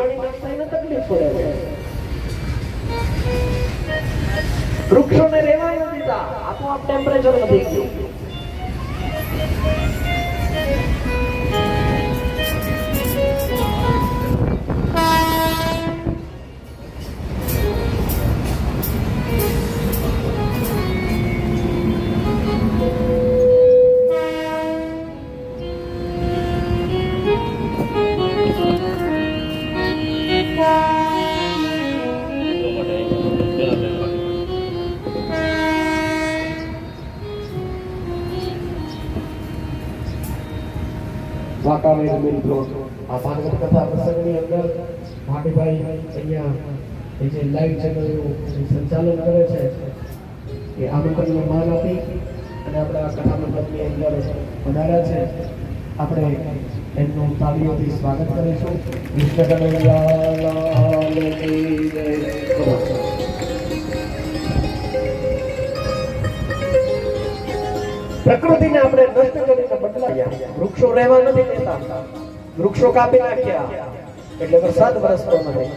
પાણી એને તકલીફ પડે છે. વૃક્ષોને રહેવા ન દીધા આપોઆપ ટેમ્પરેચર વધી ગયું. વાંકાનેર મિલ રોડ આ ભાગવત કથા પ્રસંગની અંદર ભાટીભાઈ અહીંયા એ જે લાઈવ ચેનલનું સંચાલન કરે છે એ આમંત્રણને માન આપી અને આપણે આ કથા મંડપની અંદર વધાર્યા છે. આપણે એમનું તાળીઓથી સ્વાગત કરીશું. કનૈયાલાલની જય. પ્રકૃતિને આપણે નષ્ટ કરીને બદલાયા. વૃક્ષો રહેવા નથી દેતા. વૃક્ષો કાપી નાખ્યા. એટલે વરસાદ વરસતો નથી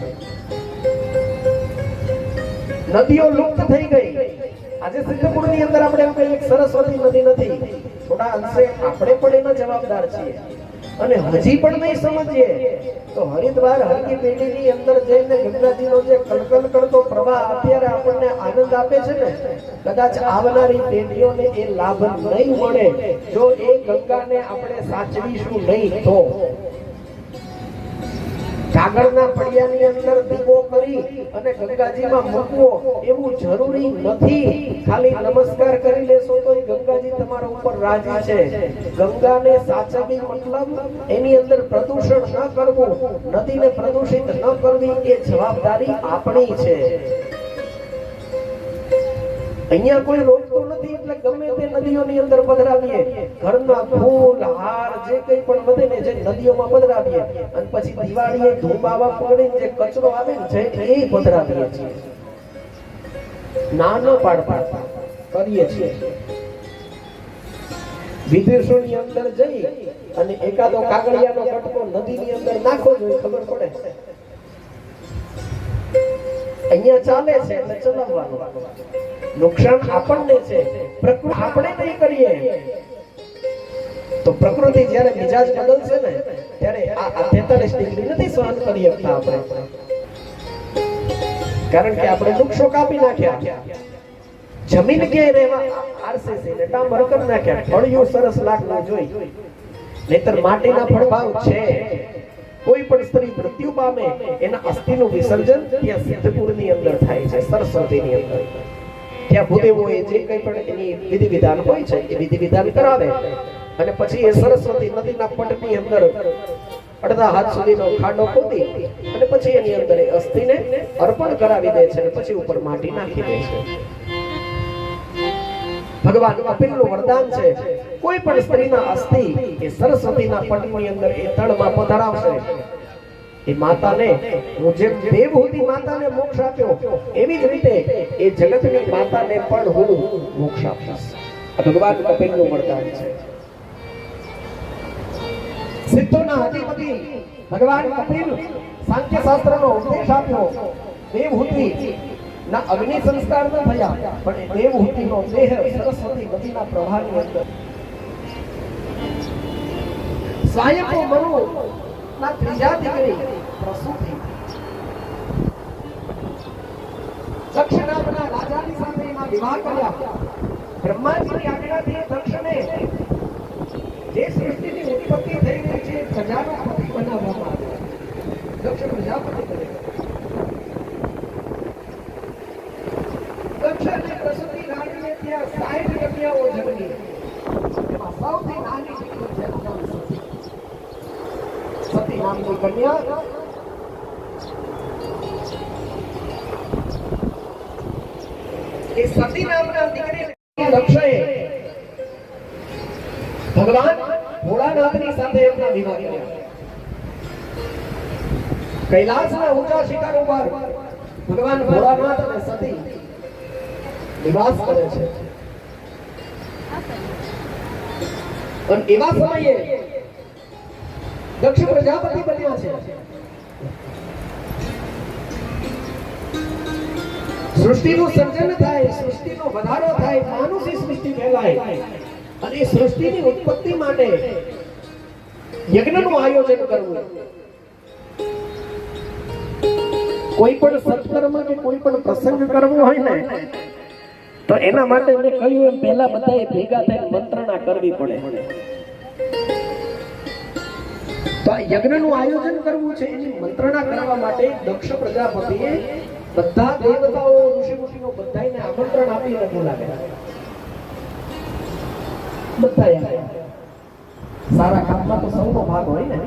નદીઓ લુપ્ત થઈ ગઈ. આજે સિદ્ધપુરની અંદર આપણે એમ કહીએ સરસ્વતી નદી નથી. થોડા અંશે આપણે પણ એના જવાબદાર છીએ. અને હજી પણ નહીં સમજીએ, તો હરિદ્વાર હરકી પેઢીની અંદર જઈને ગંગાજીનો જે કલકલ કરતો પ્રવાહ અત્યારે આપણને આનંદ આપે છે ને, કદાચ આવનારી પેઢીઓને એ લાભ નહીં મળે, જો એ ગંગાને આપણે સાચવીશું નહીં તો. કાગળના પડિયાની અંદર દીવો કરી અને ગંગાજીમાં મૂકવો, એવું જરૂરી નથી. ખાલી નમસ્કાર કરી લેશો તો ગંગાજી તમારા ઉપર રાજી છે. ગંગાને સાચવી મતલબ એની અંદર પ્રદૂષણ ન કરવું, નદીને પ્રદૂષિત ન કરવી એ જવાબદારી આપણી છે. અહીંયા કોઈ રોકતું નથી, એટલે ગમે તે નદીઓની અંદર પધરાવીએ. ઘરના ફૂલ, હાર, જે કંઈ પણ વધે ને જે નદીઓમાં પધરાવીએ. અને પછી દિવાળીએ ધૂમ બાવા પકડીને જે કચરો આવે ને, જે એ પધરાવીએ છીએ. ના ન પાડ કરીએ છીએ. વિદેશોની અંદર જઈ અને એકાદો કાગળિયાનો કટકો નદીની અંદર નાખો જોઈએ ખબર પડે. અહીંયા ચાલે છે, એટલે ચલાવવાનું. નુકસાન આપણને છે. પ્રકૃતિ આપણે નહીં કરીએ. તો પ્રકૃતિ જ્યારે મિજાજ બદલશે ને, ત્યારે આ તેતાલીસ ડિગ્રી નથી સહન કરી શકતા આપણે. કારણ કે આપણે વૃક્ષો કાપી નાખ્યા. જમીન કે રહેવા? આરસીસી ને ડામર કરી નાખ્યા. ફળિયું સરસ લાગવું જોઈ નહીતર માટીના ફળભાવ છે. કોઈ પણ સ્ત્રી મૃત્યુ પામે, એના અસ્થિનું વિસર્જન ત્યાં સિદ્ધપુરની અંદર થાય છે, સરસ્વતીની અંદર. ત્યાં ભૂદેવોએ જે કંઈ પણ એની વિધિ વિધાન હોય છે એ વિધિ વિધાન કરાવે. અને પછી એ સરસ્વતી નદીના પટની અંદર અડધા હાથ સુધીનો ખાડો ખોદી અને પછી એની અંદર એ અસ્થિને અર્પણ કરાવી દે છે અને પછી ઉપર માટી નાખી દે છે. ભગવાન કપિલનું વરદાન છે કોઈ પણ સ્ત્રીના અસ્થિ એ સરસ્વતીના પટની અંદર એ તળમાં પધરાવશે. અગ્નિ સંસ્કાર ન થયા પણ દેવહૂતિનો દેહ સરસ્વતી નદીના પ્રવાહની અંદર. સ્વયંભૂ મનુ ના ત્રીજા દીકરી પ્રસૂતિ દક્ષ નામના રાજાની સાથે એના વિવાહ કર્યા બ્રહ્માજીની આજ્ઞાથી દક્ષને જે સૃષ્ટિની ઉત્પત્તિ થઈ ગઈ છે એ પ્રજાનો પતિ બનાવવામાં આવ્યો દક્ષ પ્રજાપતિ બન્યો દક્ષ અને પ્રસૂતિ રાણીને ત્યાં સાઠ કન્યાઓ જન્મી એમાં સૌથી નાની દીકરી છે નામ સતી. સતી નામની કન્યા એ ભગવાન ભોળાનાથની સાથે એમના વિવાહ કર્યા કૈલાસના ઊંચા શિખર ઉપર ભગવાન ભોળાનાથ અને સતી નિવાસ કરે છે. અને એવા સમયે દક્ષ પ્રજાપતિ બન્યા છે. સૃષ્ટિનું સર્જન થાય, સૃષ્ટિનો વધારો થાય, માનુષી સૃષ્ટિ ફેલાય અને સૃષ્ટિની ઉત્પત્તિ માટે યજ્ઞનું આયોજન કરવું. કોઈ પણ સત્કર્મ કે કોઈ પણ પ્રસંગ કરવો હોય ને, તો એના માટે મેં કહ્યું એમ, પહેલા બધાએ ભેગા થઈને મંત્રણા કરવી પડે. તો આ યજ્ઞનું આયોજન કરવું છે, એની મંત્રણા કરવા માટે દક્ષ પ્રજાપતિએ બધા દેવતાઓ ઋષિ મુનિઓ બધાને આમંત્રણ આપીને બોલાવ્યા. બધા આવ્યા. સારા કામમાં તો સૌનો ભાગ હોય ને.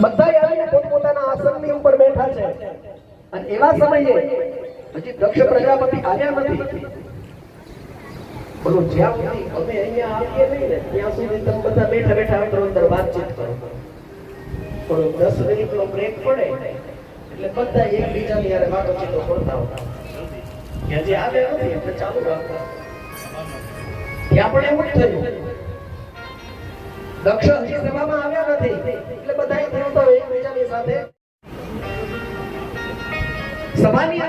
બધાએ આવીને પોતપોતાના આસનની ઉપર બેઠા છે. અને એવા સમયે હજી દક્ષ પ્રજાપતિ આવ્યા નથી. બોલો, જ્યાં સુધી અમે અહીંયા આવીએ નહીં ને, ત્યાં સુધી તમે બધા બેઠા બેઠા અંદર અંદર વાતચીત કરો. પણ દસ મિનિટનો બ્રેક પડે, એટલે બધા એકબીજાની હારે વાતચીતો કરતા હોય. કે હજી આવે નથી એટલે ચાલુ રાખો ત્યાં પણ એવું જ થયું. દક્ષ હજી સભામાં આવ્યા નથી, એટલે બધા થયું તો એકબીજાની સાથે. સભાની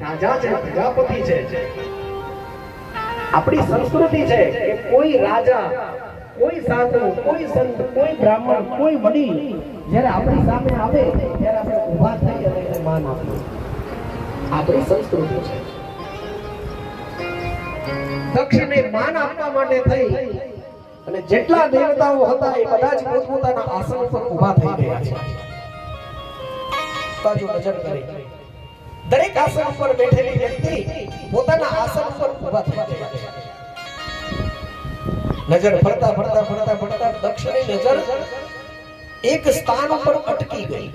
રાજા છે પ્રજાપતિ છે, આપણી સંસ્કૃતિ છે કે કોઈ રાજા, કોઈ સાધુ, કોઈ સંત, કોઈ બ્રાહ્મણ, કોઈ વડીલ જ્યારે આપણી સામે આવે ત્યારે આપણે ઊભા થઈ અને એને માન આપવું આપણી સંસ્કૃતિ છે. દક્ષને માન આપવા માટે થઈ અને જેટલા દેવતાઓ હતા એ બધા જ પોતપોતાના આસન પર ઊભા થઈ ગયા છે. બાજુ નજર કરી દરેક આસન ઉપર બેઠેલી વ્યક્તિ પોતાના આસન ઉપર ઊભા થઈ ગયા છે નજર ફરતા ફરતા ફરતા ફરતા દક્ષની નજર એક સ્થાન ઉપર અટકી ગઈ.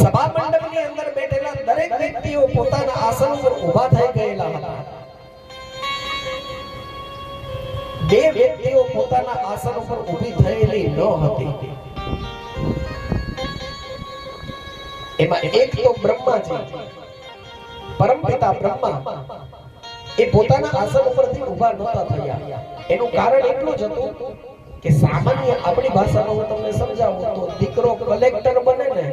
સભા મંડપની અંદર બેઠેલા દરેક વ્યક્તિઓ પોતાના આસન ઉપર ઊભા થઈ ગયેલા હતા. બે વ્યક્તિઓ પોતાના આસન ઉપર ઊભી થયેલી ન હતી. એમાં એક તો બ્રહ્માજી પરમપિતા બ્રહ્મા. એ પોતાના આસન ઉપરથી ઊભા નહોતા થયા. એનું કારણ એટલું જ હતું કે સામાન્ય આપણી ભાષામાં હું તમને સમજાવું તો દીકરો કલેક્ટર બને ને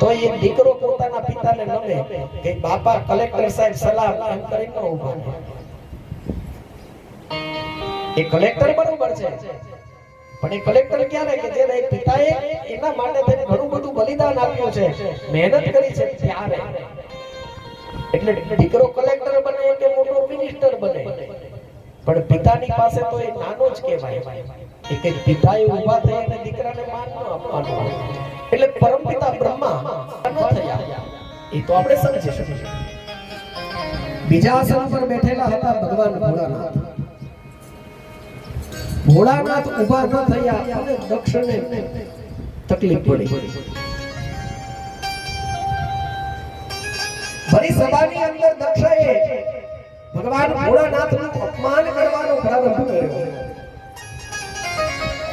તો એ દીકરો પોતાના પિતાને નમે કે બાપા કલેક્ટર સાહેબ સલામ એમ કરીને ઊભા એ કલેક્ટર બરોબર છે. પણ એ કલેક્ટર ક્યારે કે જે એ પિતાએ એના માટે તેને ઘણું બધું બલિદાન આપ્યું છે, મહેનત કરી છે ત્યારે. એટલે દીકરો કલેક્ટર બને કે મોટો મિનિસ્ટર બને. પણ પિતાની પાસે તો એ નાનો જ કહેવાય. એ કે પિતાએ ઊભા થઈ દીકરાને માન ન આપવાનું એટલે પરમપિતા બ્રહ્મા ન થયા. એ તો આપણે સમજી શકીએ. બીજા આસન પર બેઠેલા હતા ભગવાન ભોળાનાથ. ભોળાનાથ ઊભા ન થયા અને દક્ષિણે તકલીફ પડી. ફરી સભાની અંદર દક્ષએ ભગવાન ભોળાનાથનું અપમાન કરવાનો પ્રારંભ કર્યો.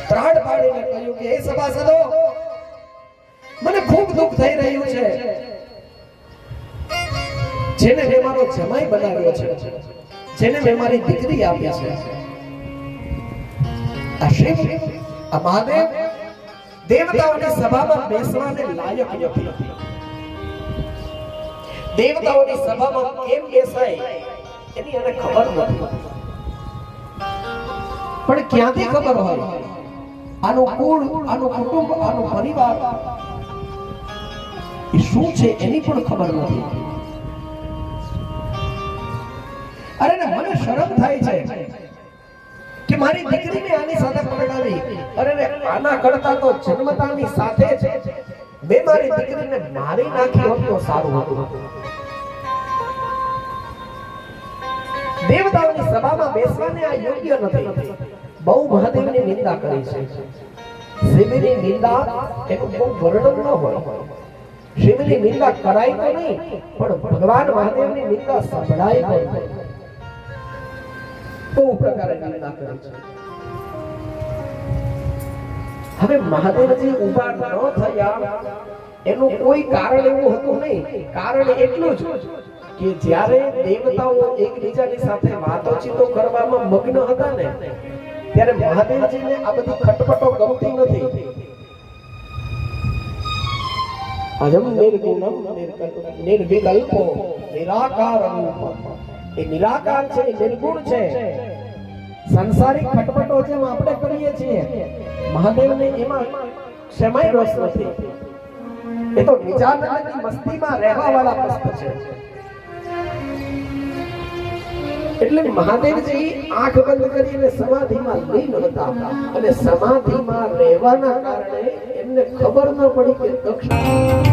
ત્રાડ પાડીને કહ્યું કે, હે સભાસદો, મને ખૂબ દુઃખ થઈ રહ્યું છે. જેને મેં મારો જમાઈ બનાવ્યો છે, જેને મેં મારી દીકરી આપી છે પણ ક્યાંથી ખબર હોય? આનું કુળ, આનું કુટુંબ, આનું પરિવાર, એ શું છે એની પણ ખબર નથી. અરે મને શરમ થાય છે. કે મારી દીકરીને આની સાથે પરણાવી અરે આના કરતા તો જન્મતાની સાથે જ મેં મારી દીકરીને મારી નાખી હોત તો સારું હતું. દેવતાઓની સભામાં બેસવાને આ યોગ્ય નથી. બહુ મહાદેવની નિંદા કરી છે. શિવની નિંદા એનું બહુ વર્ણન ન હોય. શિવની નિંદા કરાય તો નહીં, પણ ભગવાન મહાદેવની નિંદા સંભળાય નહીં. બહુ પ્રકારે નિંદા કરે છે. હવે મહાદેવજી ઊભા ન થયા એનું કોઈ કારણ એવું હતું નહીં. કારણ એટલું જ કે જ્યારે દેવતાઓ એકબીજાની સાથે વાતોચીતો કરવામાં મગ્ન હતા ને, ત્યારે મહાદેવજીને આ બધી ખટપટો ગમતી નથી. અજમ નિર્ગુણમ નિર્વિકલ્પો નિરાકાર નિરાકારમ એ નિરાકાર છે નિર્ગુણ છે. સંસારિક ખટપટો જેમ આપણે કરીએ છીએ, મહાદેવને એમાં ક્ષમાય રસ નથી. એ તો નિજાનંદની મસ્તીમાં રહેવા વાળા મસ્ત છે. એટલે મહાદેવજી આંખ બંધ કરીને સમાધિમાં લીન હતા અને સમાધિમાં રહેવાના કારણે એમને ખબર ન પડી કે દક્ષ